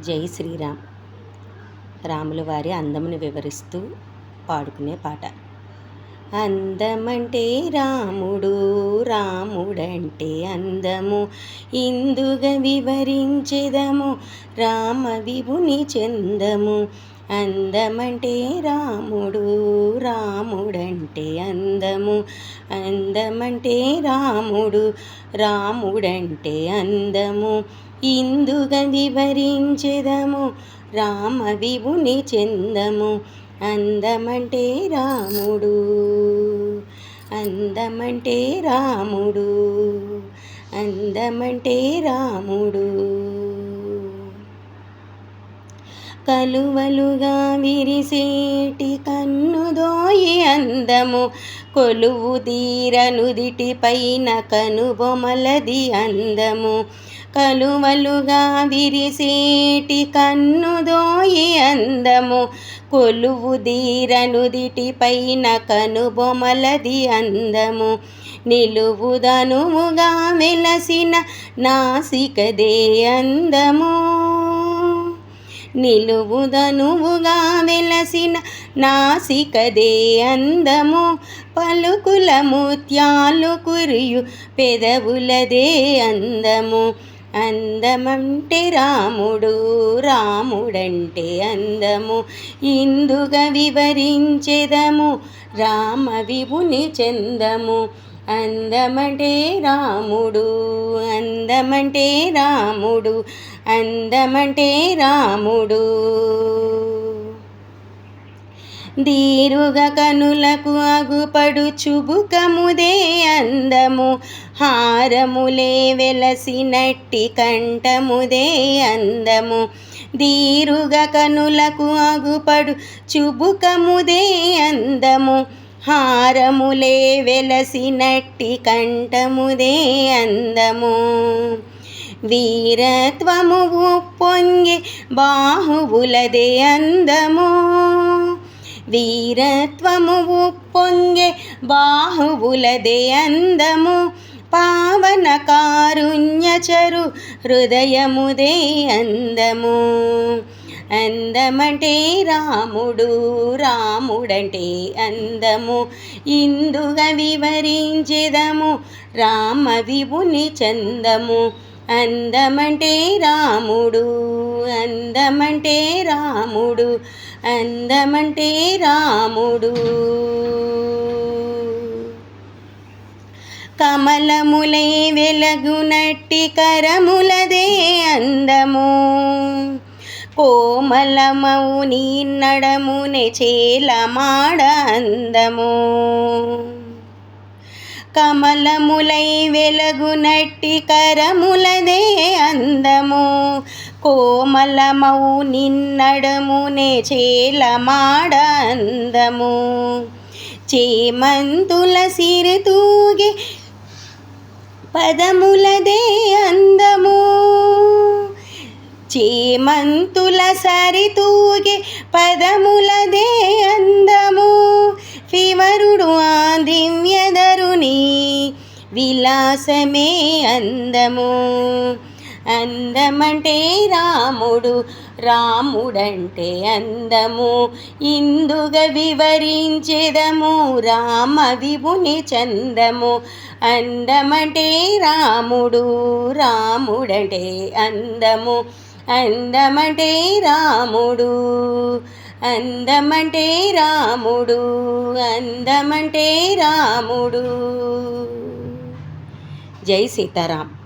జై శ్రీరామ్. రాముల వారి అందమును వివరిస్తూ పాడుకునే పాట. అందమంటే రాముడు రాముడంటే అందము. ఇందుగా వివరించెదము రామ విభుని చందము. అందమంటే రాముడు రాముడంటే అందము. అందమంటే రాముడు రాముడంటే అందము. ఇందుగది వివరించెదము రామ విభుని చందము. అందమంటే రాముడు అందమంటే రాముడు అందమంటే రాముడు. కలువలుగా విరిసేటి కన్నుదోయి అందము. కొలువు తీరనుదిటిపైన కనుబొమలది అందము. కలువలుగా విరిసేటి కన్నుదోయి అందము. కొలువు దీరనుదిటిపైన కనుబొమలది అందము. నిలువుదనుముగా వెలసిన నాసికదే అందము. నిలువుదనువుగా వెలసిన నాసికదే అందము. పలుకుల ముత్యాలు కురియు పెదవులదే అందము. అందమంటే రాముడు రాముడంటే అందము. ఇందుగా వివరించెదము రామ విభుని చందము. అందమంటే రాముడు అందమంటే రాముడు అందమంటే రాముడు. దీరుగ కనులకు అగుపడు చుబుకముదే అందము హారములే వెలసినట్టి కంఠముదే అందము. దీరుగ కనులకు అగుపడు చుబుకముదే అందము హారములే వెలసినట్టి కంఠముదే అందము. వీరత్వము పొంగే బాహువులదే అందము. వీరత్వము పొంగే బాహువులదే అందము. పావన కారుణ్యచరు హృదయముదే అందము. అందమంటే రాముడు రాముడంటే అందము. ఇందుగా వివరించెదము రామ విభుని చందము. అందమంటే రాముడు అందమంటే రాముడు అందమంటే రాముడు. కమలములై వెలగునట్టి కరములదే అందము. కోమలమౌ నీ నడమునే చేలమాడ అందము. కమలములై వెలగునట్టి కరములదే అందము. కోమలమౌ నిన్నడమునే చేలమాడ అందము. చేమంతుల సిరితూగే పదములదే అందము. చేమంతుల సరితూగే పదములదే అందము. ఫివరుడు ఆ దివ్యధరుని విలాసమే అందము. అందమంటే రాముడు రాముడంటే అందము. ఇందుగా వివరించెదము రామ విభుని చందము. అందమంటే రాముడు రాముడంటే అందము. అందమంటే రాముడు అందమంటే రాముడు అందమంటే రాముడు. జై సీతారాం.